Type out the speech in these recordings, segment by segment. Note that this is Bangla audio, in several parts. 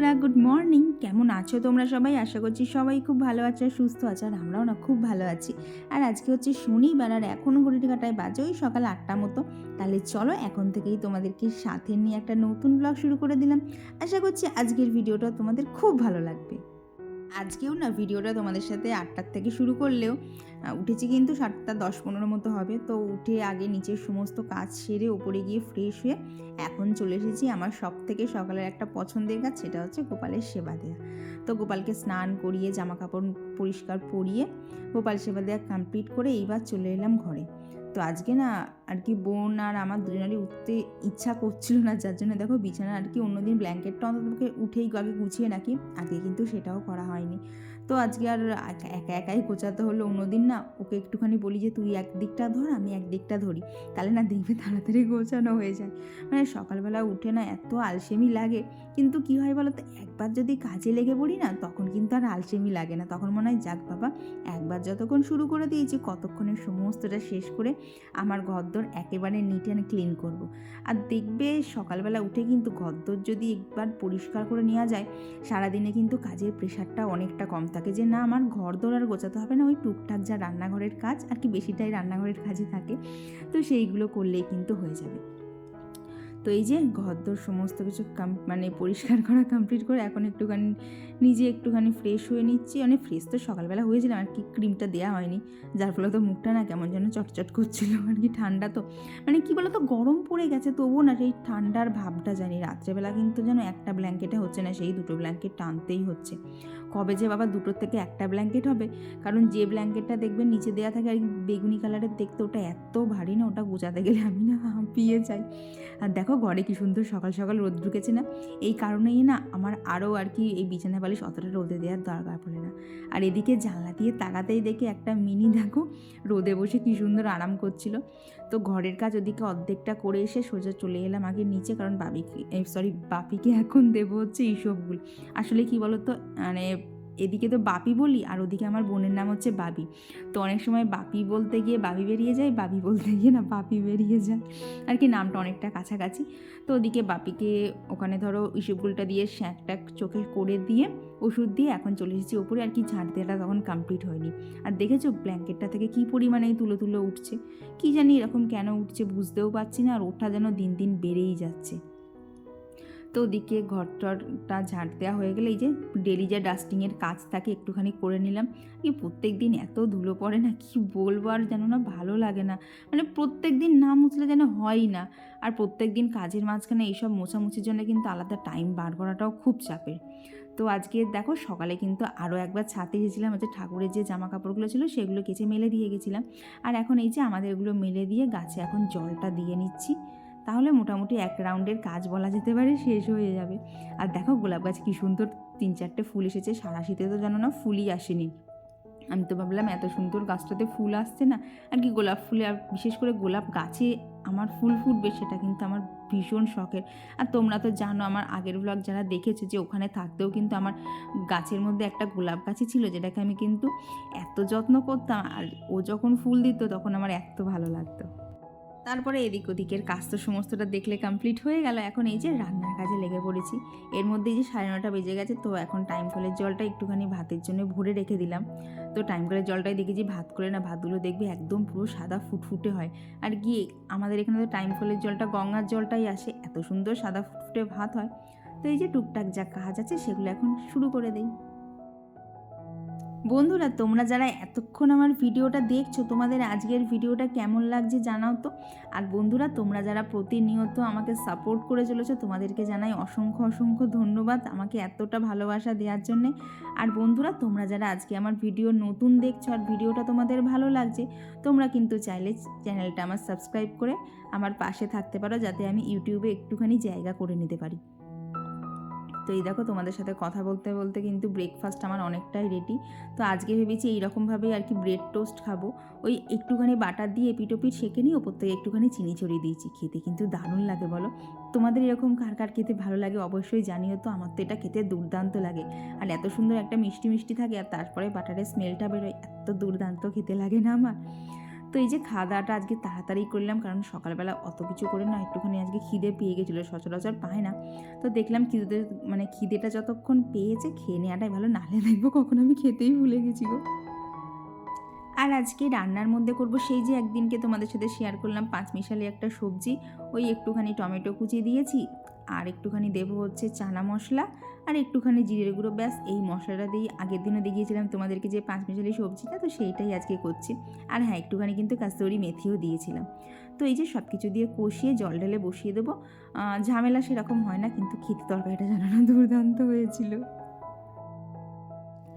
বন্ধুরা গুড মর্নিং কেমন আছো তোমরা সবাই? আশা করছি সবাই খুব ভালো আছো সুস্থ আছো আর আমরাও না খুব ভালো আছি। আর আজকে হচ্ছে শনিবার আর এখন ঘড়িটি কাটায় বাজে ওই সকাল আটটা মতো। তাহলে চলো এখন থেকেই তোমাদেরকে সাথে নিয়ে একটা নতুন ব্লগ শুরু করে দিলাম। আশা করছি আজকের ভিডিওটা তোমাদের খুব ভালো লাগবে। আজকেও না ভিডিওটা তোমাদের সাথে আটটার থেকে শুরু করলেও উঠেছি কিন্তু সাতটা দশ পনেরো মতো হবে। তো উঠে আগে নিচের সমস্ত কাজ সেরে ওপরে গিয়ে ফ্রেশ হয়ে এখন চলে এসেছি আমার সব থেকে সকালের একটা পছন্দের কাজ, সেটা হচ্ছে গোপালের সেবা দেওয়া তো গোপালকে স্নান করিয়ে জামা কাপড় পরিষ্কার পরিয়ে গোপাল সেবা দেওয়া কমপ্লিট করে এইবার চলে এলাম ঘরে। তো আজকে না আর কি বোন আর আমার দুজনেরই উঠতে ইচ্ছা করছিল না, যার জন্য দেখো বিছানা আর কি অন্যদিন ব্ল্যাঙ্কেটটা অন্তত উঠেই আগে গুছিয়ে রাখি। আগে কিন্তু সেটাও করা হয়নি। তো আজকে আর একা একা, একাই গোছাতে হলো অন্যদিন না। ওকে একটুখানি বলি যে, তুই এক দিকটা ধর, আমি এক দিকটা ধরি। তাহলে না দেখবে তাড়াতাড়ি গোছানো হয়ে যায়। মানে সকালবেলা উঠে না এত আলসেমি লাগে। কিন্তু কি হয় বলো তো, একবার যদি কাজে লেগে পড়ি না, তখন কিন্তু আর আলসেমি লাগে না। তখন মনে হয়, যাক বাবা, একবার যতক্ষণ শুরু করে দিয়েছি, কতক্ষণে সমস্তটা শেষ করে আমার ঘরদোর একেবারে নিট অ্যান্ড ক্লিন করব। আর দেখবে সকালবেলা উঠে কিন্তু ঘরদোর যদি একবার পরিষ্কার করে নেওয়া যায়, সারাদিনে কিন্তু কাজের প্রেশারটা অনেকটা কম থাকে। যে, না, আমার ঘরদোর আর গোছাতে হবে না, ওই টুকটাক যা রান্নাঘরের কাজ, আর কি বেশিটাই রান্নাঘরের কাজই থাকে। তো সেইগুলো করলেই কিন্তু হয়ে যাবে। তো এই যে ঘরদোর সমস্ত কিছু কাম মানে পরিষ্কার করা কমপ্লিট করে এখন একটুখানি, নিজে একটুখানি ফ্রেশ হয়ে নিচ্ছি। মানে ফ্রেশ তো সকালবেলা হয়েছিলাম আর কি ক্রিমটা দেওয়া হয়নি। যার ফলে তো মুখটা না কেমন যেন চটচট করছিল, আর কি ঠান্ডা তো। মানে কি বলতো, গরম পড়ে গেছে, তবুও না সেই ঠান্ডার ভাবটা জানি। রাত্রেবেলা কিন্তু যেন একটা ব্ল্যাঙ্কেটে হচ্ছে না, সেই দুটো ব্ল্যাঙ্কেট টানতেই হচ্ছে। কবে যে বাবা দুটোর থেকে একটা ব্ল্যাঙ্কেট হবে, কারণ যে ব্ল্যাঙ্কেটটা দেখবেন নিচে দেওয়া থাকে আর বেগুনি কালারের দেখতে ওটা এত ভারী না, ওটা গোছাতে গেলে আমি না হাঁপিয়ে যাই। আর দেখো ঘরে কি সুন্দর সকাল সকাল রোদ ঢুকেছে না, এই কারণেই না আমার আরও আর কি এই বিছানা বালিশ অতটা রোদে দেওয়ার দরকার পড়ে না। আর এদিকে জানলা দিয়ে তাকাতেই দেখে একটা মিনি দেখো রোদে বসে কি সুন্দর আরাম করছিল। তো ঘরের কাজ ওদিকে অর্ধেকটা করে এসে সোজা চলে এলাম আগে নিচে, কারণ বাবিকে সরি বাপিকে এখন দেবো হচ্ছে এইসবগুলো। আসলে কি বলো তো মানে এদিকে তো বাপি বলি আর ওদিকে আমার বোনের নাম হচ্ছে বাবি। তো অনেক সময় বাপি বলতে গিয়ে বাবি বেরিয়ে যায়, বাবি বলতে গিয়ে না বাপি বেরিয়ে যায়। আর কি নামটা অনেকটা কাছাকাছি। তো ওদিকে বাপিকে ওখানে ধরো ইসবগুলটা দিয়ে শ্যাক চোখে করে দিয়ে ওষুধ দিয়ে এখন চলে এসেছি ওপরে। আর কি ঝাঁট দেওয়াটা তখন কমপ্লিট হয়নি। আর দেখেছ ব্ল্যাঙ্কেটটা থেকে কী পরিমাণে তুলো তুলো উঠছে? কি জানি এরকম কেন উঠছে বুঝতেও পারছি না। আর ওঠা যেন দিন দিন বেড়েই যাচ্ছে। তো ওদিকে ঘরটরটা ঝাঁট দেওয়া হয়ে গেলে এই যে ডেলি যা ডাস্টিংয়ের কাজ থাকে একটুখানি করে নিলাম। কি প্রত্যেক দিন এত ধুলো পড়ে না, কি বলব আর যেন না ভালো লাগে না। মানে প্রত্যেক দিন না মুছলে যেন হয়ই না। আর প্রত্যেক দিন কাজের মাঝখানে এইসব মোছামুছির জন্য কিন্তু আলাদা টাইম বার করাটাও খুব চাপের। তো আজকে দেখো সকালে কিন্তু আরও একবার ছাতে গেছিলাম হচ্ছে ঠাকুরের যে জামা কাপড়গুলো ছিল সেগুলো কেচে মেলে দিয়ে গেছিলাম। আর এখন এই যে আমাদের এগুলো মেলে দিয়ে গাছে এখন জলটা দিয়ে নিচ্ছি। তাহলে মোটামুটি এক রাউন্ডের কাজ বলা যেতে পারে, শেষ হয়ে যাবে। আর দেখো গোলাপ গাছ কী সুন্দর, তিন চারটে ফুল এসেছে, সারা শীতে তো জানো না ফুলই আসেনি। আমি তো ভাবলাম এত সুন্দর গাছটাতে ফুল আসছে না, আর কি গোলাপ ফুলে, আর বিশেষ করে গোলাপ গাছে আমার ফুল ফুটবে সেটা কিন্তু আমার ভীষণ শখের। আর তোমরা তো জানো আমার আগের ব্লগ যারা দেখেছ যে ওখানে থাকতেও কিন্তু আমার গাছের মধ্যে একটা গোলাপ গাছই ছিল, যেটাকে আমি কিন্তু এত যত্ন করতাম, আর ও যখন ফুল দিত তখন আমার এত ভালো লাগতো। তারপরে এদিক ওদিকের কাজ তো সমস্তটা দেখলে কমপ্লিট হয়ে গেল। এখন এই যে রান্নার কাজে লেগে পড়েছি। এর মধ্যে যে সাড়ে নটা বেজে গেছে, তো এখন টাইম কলের জলটা একটুখানি ভাতের জন্য ভরে রেখে দিলাম। তো টাইম কলের জলটাই দেখেছি ভাত করে না, ভাতগুলো দেখবে একদম পুরো সাদা ফুটফুটে হয়। আর গিয়ে আমাদের এখানে তো টাইম কলের জলটা, গঙ্গার জলটাই আসে। এত সুন্দর সাদা ফুটফুটে ভাত হয়। তো এই যে টুকটাক যা কাজ আছে সেগুলো এখন শুরু করে দেই। বন্ধুরা, তোমরা যারা এতক্ষণ আমার ভিডিওটা দেখছ, তোমাদের আজকের ভিডিওটা কেমন লাগছে জানাও তো। আর বন্ধুরা, তোমরা যারা প্রতিনিয়ত আমাকে সাপোর্ট করে চলেছো, তোমাদেরকে জানাই অসংখ্য অসংখ্য ধন্যবাদ আমাকে এতটা ভালোবাসা দেওয়ার জন্যে। আর বন্ধুরা, তোমরা যারা আজকে আমার ভিডিও নতুন দেখছ আর ভিডিওটা তোমাদের ভালো লাগছে, তোমরা কিন্তু চাইলে চ্যানেলটা আমার সাবস্ক্রাইব করে আমার পাশে থাকতে পারো, যাতে আমি ইউটিউবে একটুখানি জায়গা করে নিতে পারি। তো এই দেখো তোমাদের সাথে কথা বলতে বলতে কিন্তু ব্রেকফাস্ট আমার অনেকটাই রেডি তো আজকে ভেবেছি এইরকমভাবেই আর কি ব্রেড টোস্ট খাব। ওই একটুখানি বাটার দিয়ে এপিটোপিট সেঁকে নিয়ে ওপর থেকে একটুখানি চিনি ছড়িয়ে দিয়েছি। খেতে কিন্তু দারুণ লাগে বলো। তোমাদের এরকম কার কার খেতে ভালো লাগে অবশ্যই জানিও তো, আমার তো এটা খেতে দুর্দান্ত লাগে। আর এত সুন্দর একটা মিষ্টি মিষ্টি থাকে আর তারপরে বাটারের স্মেলটা বেরোয়, এত দুর্দান্ত খেতে লাগে না আমার। তো এই যে খাওয়া দাওয়াটা আজকে তাড়াতাড়ি করলাম, কারণ সকালবেলা অত কিছু করে না, একটুখানি আজকে খিদে পেয়ে গেছিল, সচরাচর পায় না। তো দেখলাম খিদে মানে খিদেটা যতক্ষণ পেয়েছে খেয়ে নেওয়াটাই ভালো, নাহলে দেখব কখন আমি খেতেই ভুলে গেছি গো। আর আজকে রান্নার মধ্যে করব সেই যে একদিনকে তোমাদের সাথে শেয়ার করলাম পাঁচ মিশালি একটা সবজি, ওই একটুখানি টমেটো কুচি দিয়েছি, আর একটুখানি দেবো হচ্ছে চানা মশলা আর একটুখানি জিরের গুঁড়ো, ব্যাস, এই মশলাটা দিয়ে আগের দিনে দেখিয়েছিলাম তোমাদেরকে যে পাঁচ মিশালি সবজিটা, তো সেইটাই আজকে করছি। আর হ্যাঁ একটুখানি কিন্তু কাস্তরি মেথিও দিয়েছিলাম। তো এই যে সব কিছু দিয়ে কষিয়ে জল ঢেলে বসিয়ে দেবো ঝামেলা সেরকম হয় না, কিন্তু খেতে তরকারিটা জানো না দুর্দান্ত হয়েছিল।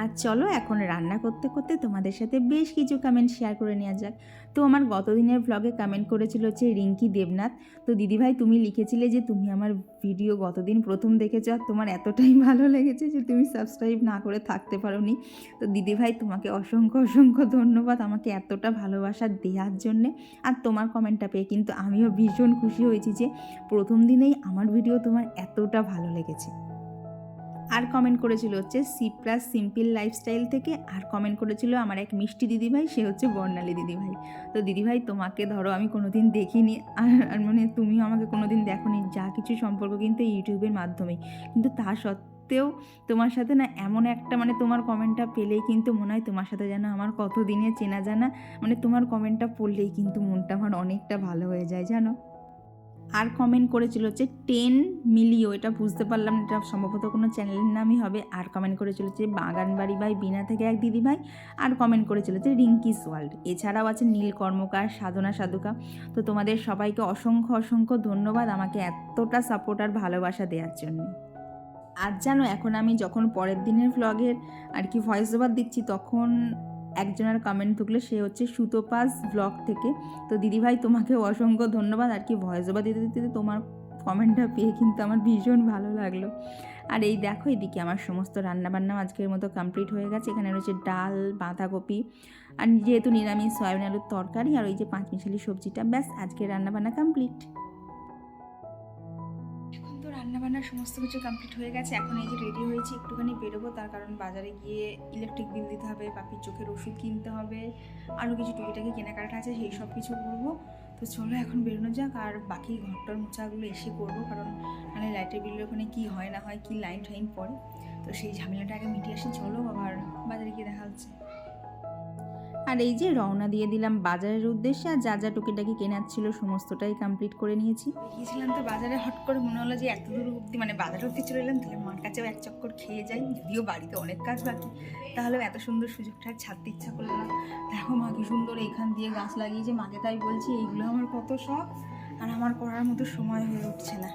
আর চলো এখন রান্না করতে করতে তোমাদের সাথে বেশ কিছু কমেন্ট শেয়ার করে নেওয়া যাক। তো আমার গতদিনের ব্লগে কমেন্ট করেছিল হচ্ছে রিঙ্কি দেবনাথ, তো দিদিভাই তুমি লিখেছিলে যে তুমি আমার ভিডিও গতদিন প্রথম দেখেছ আর তোমার এতটাই ভালো লেগেছে যে তুমি সাবস্ক্রাইব না করে থাকতে পারোনি। তো দিদিভাই তোমাকে অসংখ্য অসংখ্য ধন্যবাদ আমাকে এতটা ভালোবাসা দেওয়ার জন্যে। আর তোমার কমেন্টটা পেয়ে কিন্তু আমিও ভীষণ খুশি হয়েছি যে প্রথম দিনেই আমার ভিডিও তোমার এতটা ভালো লেগেছে। আর কমেন্ট করেছিল হচ্ছে সি প্লাস সিম্পল লাইফস্টাইল থেকে আর কমেন্ট করেছিল আমার এক মিষ্টি দিদিভাই, সে হচ্ছে বর্ণালী দিদিভাই। তো দিদিভাই, তোমাকে ধরো আমি কোনোদিন দেখিনি, আর মানে তুমিও আমাকে কোনোদিন দেখোনি, যা কিছু সম্পর্ক কিন্তু ইউটিউবের মাধ্যমে কিন্তু তা সত্ত্বেও তোমার সাথে না এমন একটা মানে তোমার কমেন্টটা পেলেই কিন্তু মনে হয় তোমার সাথে যেন আমার কত দিনে চেনা জানা মানে তোমার কমেন্টটা পড়লেই কিন্তু মনটা আমার অনেকটা ভালো হয়ে যায়, জানো? আর কমেন্ট করেছিল হচ্ছে টেন মিলিও এটা বুঝতে পারলাম এটা সম্ভবত কোনো চ্যানেলের নামই হবে। আর কমেন্ট করেছিল যে বাগানবাড়ি ভাই বিনা থেকে এক দিদিভাই আর কমেন্ট করেছিল যে রিঙ্কিস ওয়ার্ল্ড। এছাড়াও আছে নীল কর্মকার, সাধনা সাধুকা। তো তোমাদের সবাইকে অসংখ্য অসংখ্য ধন্যবাদ আমাকে এতটা সাপোর্ট আর ভালোবাসা দেওয়ার জন্য। আর জানো, এখন আমি যখন পরের দিনের ভ্লগের আর কি ভয়েস ওভার দিচ্ছি, তখন একজনের কমেন্ট ঢুকলো সে হচ্ছে সুতোপাস ব্লগ থেকে। তো দিদিভাই তোমাকে অসংখ্য ধন্যবাদ। আর কি ভয়েস ওভার দিতে দিতে তোমার কমেন্টটা পেয়ে কিন্তু আমার ভীষণ ভালো লাগল। আর এই দেখো এদিকে আমার সমস্ত রান্নাবান্না আজকের মতো কমপ্লিট হয়ে গেছে। এখানে রয়েছে ডাল, বাঁধাকপি আর যেহেতু নিরামিষ, সয়াবিন আলুর তরকারি আর ওই যে পাঁচ মিশালি সবজিটা, ব্যাস আজকে রান্নাবান্না কমপ্লিট তো সমস্ত কিছু কমপ্লিট হয়ে গেছে। এখন এই যে রেডি হয়েছি, একটুখানি বেরোবো। তার কারণ বাজারে গিয়ে ইলেকট্রিক বিল দিতে হবে, বাপির চোখের ওষুধ কিনতে হবে আরও কিছু টুকিটাকি কেনাকাটা আছে, সেই সব কিছু করব। তো চলো এখন বেরোনো যাক, আর বাকি ঘরটার মোছাগুলো এসে করব, কারণ মানে লাইটের বিলের ওখানে কী হয় না হয়, কি লাইন টাইন পড়ে। তো সেই ঝামেলাটা আগে মিটিয়ে আসি। চলো আবার বাজারে গিয়ে দেখা হচ্ছে। আর এই যে রওনা দিয়ে দিলাম বাজারের উদ্দেশ্যে, আর যা যা টুকিটাকি কেনার ছিল সমস্তটাই কমপ্লিট করে নিয়েছি। গিয়েছিলাম তো বাজারে, হট করে মনে হলো যে এত দূর অব্দি মানে বাজার অব্দি চলে এলাম, তাহলে মার কাছেও এক চক্কর খেয়ে যাই, যদিও বাড়িতে অনেক কাজ বাকি। তাহলেও এত সুন্দর সুযোগটা আর ছাড়তে ইচ্ছা করল না। দেখো মা, কি সুন্দর এইখান দিয়ে গাছ লাগিয়েছে, মাকে তাই বলছি, এইগুলো আমার কত শখ, আর আমার করার মতো সময় হয়ে উঠছে না।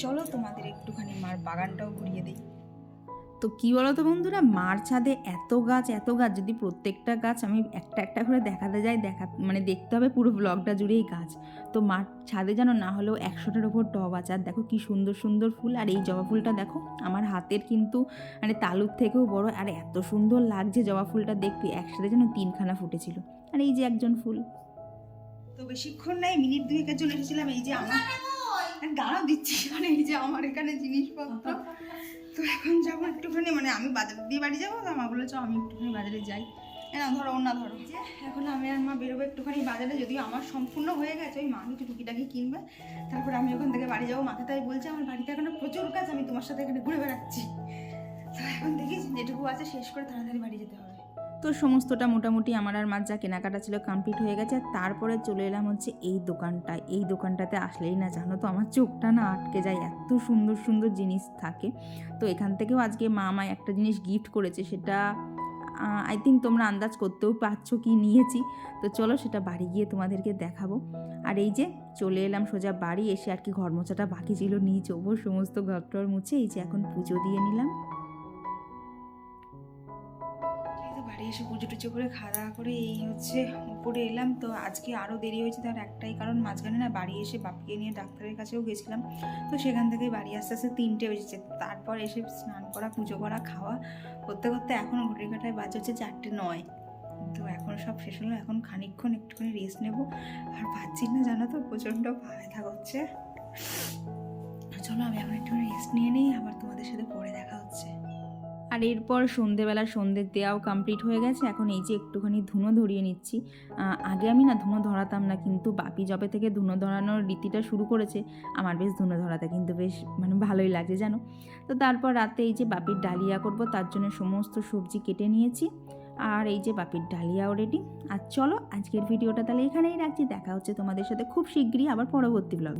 চলো তোমাদের একটুখানি মার বাগানটাও ঘুরিয়ে দিই। তো কী বলো তো বন্ধুরা? মার ছাদে এত গাছ এত গাছ। যদি প্রত্যেকটা গাছ আমি একটা একটা করে দেখাতে যাই, দেখা মানে দেখতে হবে পুরো ব্লগটা জুড়েই গাছ। তো মার ছাদে যেন না হলেও একশোটার ওপর টব আছে। আর দেখো কি সুন্দর সুন্দর ফুল। আর এই জবা ফুলটা দেখো, আমার হাতের কিন্তু মানে তালুর থেকেও বড়। আর এত সুন্দর লাগছে জবা ফুলটা দেখতে। একসাথে যেন তিনখানা ফুটেছিল। আর এই যে একজন ফুল। তো বেশিক্ষণ নাই মিনিট দুই দুয়েকের জন্য এসেছিলাম। এই যে আমার দাঁড়াও দিচ্ছি মানে এই যে আমার এখানে জিনিসপত্র। তো এখন যাব একটুখানি মানে আমি বাজার দিয়ে বাড়ি যাব, তো মা বলেছ আমি একটুখানি বাজারে যাই। না, ধরো না ধরো। যে এখন আমি আর মা বেরোবো একটুখানি বাজারে, যদিও আমার সম্পূর্ণ হয়ে গেছে, ওই মা কিছু টুকিটাকি কিনবে। তারপরে আমি ওখান থেকে বাড়ি যাব, মাকে তাই বলছে, আমার বাড়িতে এখন প্রচুর কাজ, আমি তোমার সাথে এখানে ঘুরে বেড়াচ্ছি। তো এখন দেখি, যেটুকু আছে শেষ করে তাড়াতাড়ি বাড়ি যেতে হবে। তো সমস্তটা মোটামুটি আমার আর মার যা কেনাকাটা ছিল কমপ্লিট হয়ে গেছে। তারপরে চলে এলাম হচ্ছে এই দোকানটায়। এই দোকানটাতে আসলেই না, জানো তো আমার চোখটা না আটকে যায়, এত সুন্দর সুন্দর জিনিস থাকে। তো এখান থেকেও আজকে মা আমায় একটা জিনিস গিফট করেছে, সেটা আই থিঙ্ক তোমরা আন্দাজ করতেও পারছ কি নিয়েছি। তো চলো সেটা বাড়ি গিয়ে তোমাদেরকে দেখাবো। আর এই যে চলে এলাম সোজা বাড়ি, এসে আর কি ঘর মোছাটা বাকি ছিল নিয়ে চোবো সমস্ত ঘর টর মুছে, এই যে এখন পুজো দিয়ে নিলাম। এসে পুজো টুজো করে খাওয়া দাওয়া করে এই হচ্ছে উপরে এলাম। তো আজকে আরও দেরি হয়েছে তার একটাই কারণ, মাঝখানে না বাড়ি এসে বাপকে নিয়ে ডাক্তারের কাছেও গেছিলাম। তো সেখান থেকে বাড়ি আস্তে আস্তে তিনটে বেজেছে। তারপর এসে স্নান করা, পুজো করা, খাওয়া করতে করতে এখন ঘড়ির কাটায় বাজে হচ্ছে চারটে নয়। তো এখন সব শেষ হলো, এখন খানিকক্ষণ একটুখানি রেস্ট নেব। আর পাচ্ছি না জানো তো, প্রচণ্ড ব্যথা করছে। চলো আমি এখন একটুখানি রেস্ট নিয়ে নিই, আবার তোমাদের সাথে আর এরপর সন্ধেবেলা সন্ধে দেওয়াও কমপ্লিট হয়ে গেছে। এখন এই যে একটুখানি ধুনো ধরিয়ে নিচ্ছি। আগে আমি না ধুনো ধরাতাম না, কিন্তু বাপি জবে থেকে ধুনো ধরানোর রীতিটা শুরু করেছে, আমার বেশ ধুনো ধরাতে কিন্তু বেশ মানে ভালোই লাগে জানো? তো তারপর রাতে এই যে বাপির ডালিয়া করব, তার জন্য সমস্ত সবজি কেটে নিয়েছি। আর এই যে বাপির ডালিয়াও রেডি আর চলো আজকের ভিডিওটা তাহলে এখানেই রাখছি। দেখা হচ্ছে তোমাদের সাথে খুব শীঘ্রই আবার পরবর্তী ব্লগ